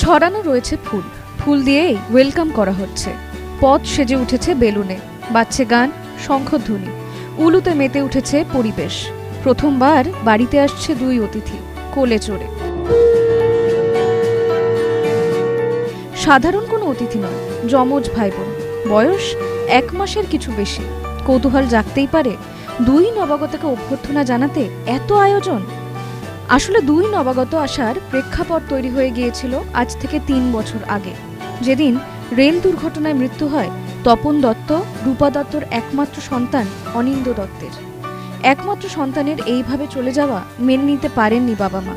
ছড়ানো রয়েছে ফুল। ফুল দিয়েই ওয়েলকাম করা হচ্ছে। পথ সেজে উঠেছে বেলুনে। বাজছে গান, শঙ্খধ্বনি। উলুতে মেতে উঠেছে পরিবেশ। প্রথমবার বাড়িতে আসছে দুই অতিথি, কোলে চড়ে। সাধারণ কোনো অতিথি নয়, যমজ ভাই বোন বয়স এক মাসের কিছু বেশি। কৌতূহল জাগতেই পারে। দুই নবাগতকে অভ্যর্থনা জানাতে এত আয়োজন? আসলে দুই নবাগত আসার প্রেক্ষাপট তৈরি হয়ে গিয়েছিল আজ থেকে তিন বছর আগে। যেদিন রেল দুর্ঘটনায় মৃত্যু হয়, তপন দত্ত, রূপা দত্তর একমাত্র সন্তান অনিন্দ দত্তের। একমাত্র সন্তানের এইভাবে চলে যাওয়া মেনে নিতে পারেননি বাবা মা।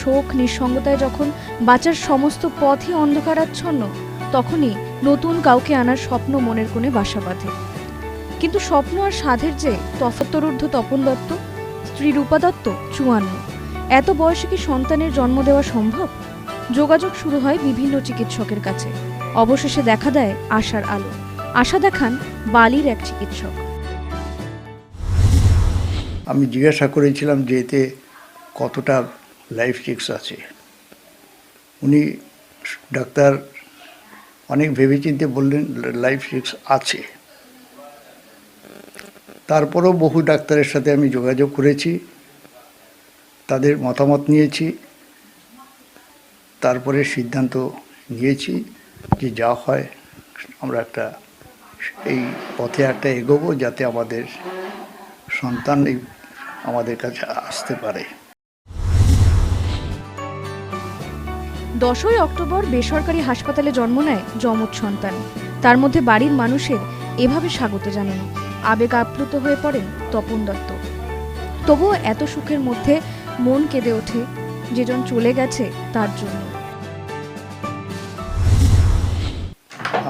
শোক নিঃসঙ্গতায় যখন বাঁচার সমস্ত পথই অন্ধকারাচ্ছন্ন, তখনই নতুন কাউকে আনার স্বপ্ন মনের কোণে বাসা বাঁধে। কিন্তু স্বপ্ন আর সাধের যে তফাত্তরূর্ধ্ব তপন দত্ত, স্ত্রী রূপা দত্ত চুয়ান্ন। এত বয়সে কি সন্তানের জন্ম দেওয়া সম্ভব? যোগাযোগ শুরু হয় বিভিন্ন চিকিৎসকের কাছে। অবশেষে দেখা দেয় আশার আলো। আশা দেখান বালির এক চিকিৎসক। আমি জিজ্ঞাসা করেছিলাম যে এতে কতটা লাইফ রিক্স আছে। উনি ডাক্তার অনেক ভেবেচিন্তে বললেন, লাইফ রিক্স আছে। তারপরেও বহু ডাক্তারের সাথে আমি যোগাযোগ করেছি। তাদের মতামত নিয়েছি। তারপরে সিদ্ধান্ত নিয়েছি যে যা হয় আমরা একটা এই পথে একটা এগোবো যাতে আমাদের সন্তান আমাদের কাছে আসতে পারে। দশই অক্টোবর বেসরকারি হাসপাতালে জন্ম নেয় যমজ সন্তান। তার মধ্যে বাড়ির মানুষের এভাবে স্বাগত জানানো। আবেগ আপ্লুত হয়ে পড়েন তপন দত্ত। তবুও এত সুখের মধ্যে মন কেঁদে ওঠে যেজন চলে গেছে তার জন্য।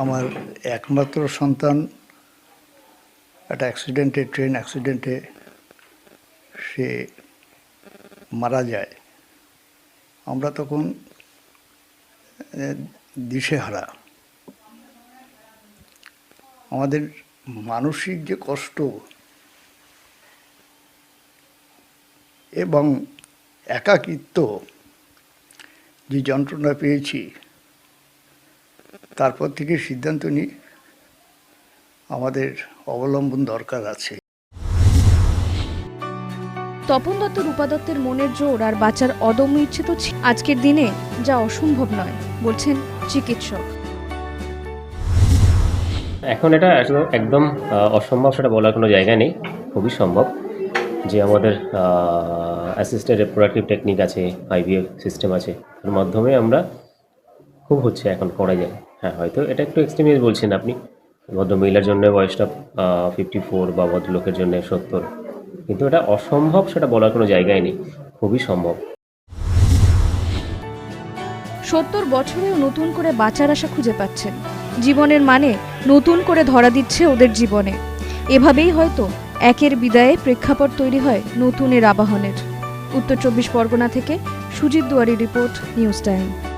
আমার একমাত্র সন্তান একটা অ্যাক্সিডেন্টে ট্রেন অ্যাক্সিডেন্টে সে মারা যায়। আমরা তখন দিশেহারা। আমাদের মানসিক যে কষ্ট এবং একাকিত্ব যে যন্ত্রণা পেয়েছি তারপর থেকে সিদ্ধান্ত নিই আমাদের অবলম্বন দরকার আছে। তপন দত্ত রূপা দত্তের মনের জোর আর বাঁচার অদম্য ইচ্ছে তো আজকের দিনে যা অসম্ভব নয় বলছেন চিকিৎসক। এখন এটা একদম- একদম অসম্ভব সেটা বলার কোনো জায়গা নেই খুবই সম্ভব। যে আমাদের অ্যাসিস্টেড রিপ্রোডাক্টিভ টেকনিক আছে আইভিএফ সিস্টেম আছে, এর মাধ্যমে আমরা খুব হচ্ছে এখন করা যায়। হ্যাঁ হয়তো এটা একটু এক্সট্রিমিজ বলছেন আপনি ভদ্র মহিলার জন্য বয়সটা ফিফটি ফোর বা ভদ্রলোকের জন্য সত্তর, কিন্তু এটা অসম্ভব সেটা বলার কোনো জায়গায় নেই, খুবই সম্ভব। সত্তর বছরেও নতুন করে বাঁচার আশা খুঁজে পাচ্ছেন। জীবনের মানে নতুন করে ধরা দিচ্ছে ওদের জীবনে। এভাবেই হয়তো একের বিদায়ে প্রেক্ষাপট তৈরি হয় নতুনের আবাহনের। উত্তর চব্বিশ পরগনা থেকে Sujit Duari report, news time.